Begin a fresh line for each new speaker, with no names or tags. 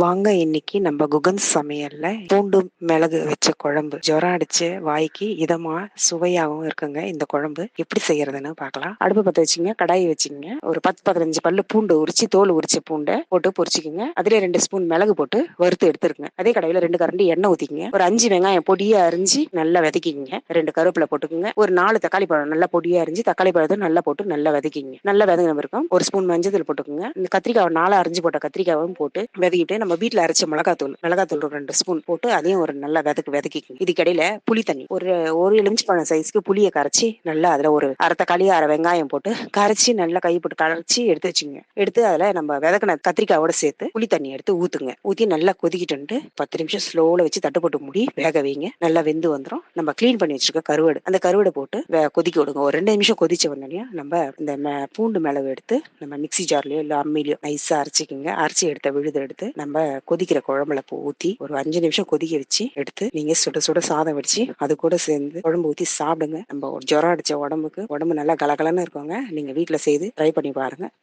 வாங்க இன்னைக்கு நம்ம குகன் சமையல்ல பூண்டு மிளகு வச்ச குழம்பு. ஜுரம் அடிச்சு வாய்க்கு இதமா சுவையாகவும் இருக்குங்க. இந்த குழம்பு எப்படி செய்யறதுன்னு பார்க்கலாம். அடுப்பு பத்த வச்சுங்க கடாயை வச்சுங்க ஒரு பத்து பதினஞ்சு பல்லு பூண்டு உரிச்சு தோல் உரிச்ச பூண்டை போட்டு பொரிச்சுக்குங்க. அதுல ரெண்டு ஸ்பூன் மிளகு போட்டு வறுத்து எடுத்துருங்க. அதே கடையில ரெண்டு கரண்டி எண்ணெய் ஊத்திக்கங்க. ஒரு அஞ்சு வெங்காயம் பொடியா அரிஞ்சு நல்லா வதக்கிக்கங்க. ரெண்டு கருவேப்பில போட்டுக்குங்க. ஒரு நாலு தக்காளி பழம் நல்லா பொடியா அரிஞ்சு தக்காளி பழத்தை நல்லா போட்டு நல்லா வதக்கிங்க நல்லா வதங்கின இருக்கும் ஒரு ஸ்பூன் மஞ்சள் போட்டுக்குங்க. இந்த கத்திரிக்காய் நாலு அரிஞ்சு போட்ட கத்திரிக்காயும் போட்டு வதக்கிட்டு நம்ம வீட்டுல அரைச்ச மிளகாத்தூள் மிளகாத்தூள் ஒரு ரெண்டு ஸ்பூன் போட்டு அதையும் ஒரு நல்லா விதக்கு வதக்கிக்கணும். இதுக்கிடையில புளி தண்ணி. ஒரு ஒரு எலுமிச்சு பழம் சைஸ்க்கு புளியை கரைச்சி நல்லா அதுல ஒரு அரை தக்காளி அரை வெங்காயம் போட்டு கரைச்சி நல்லா கை போட்டு கரைச்சி எடுத்து வச்சுங்க. எடுத்து அதுல நம்ம விதக்கின கத்திரிக்காயோட சேர்த்து புளி தண்ணி எடுத்து ஊத்துங்க. ஊத்தி நல்லா கொதிக்கிட்டு பத்து நிமிஷம் ஸ்லோல வச்சு தட்டு போட்டு மூடி வேக வைங்க. நல்லா வெந்து வந்துடும் நம்ம க்ளீன் பண்ணி வச்சிருக்க கருவாடு. அந்த கருவாடை போட்டு வே- கொதிக்க விடுங்க. ஒரு ரெண்டு நிமிஷம் கொதிச்ச உடனே நம்ம இந்த மெ- பூண்டு மிளகு எடுத்து நம்ம மிக்ஸி ஜார்லயோ இல்ல அம்மிலையோ நைஸா அரைச்சிக்கோங்க. அரைச்சி எடுத்த விழுது எடுத்து நம்ம நம்ம கொதிக்கிற குழம்புல போ- ஊத்தி ஒரு அஞ்சு நிமிஷம் கொதிக்க வச்சு எடுத்து நீங்க சுட சுட சாதம் வடிச்சு அது கூட சேர்ந்து குழம்பு ஊத்தி சாப்பிடுங்க. நம்ம ஒரு ஜுரம் அடிச்ச உடம்புக்கு உடம்பு நல்லா கலகலன்னு இருக்கோங்க. நீங்க வீட்டுல செய்து ட்ரை பண்ணி பாருங்க.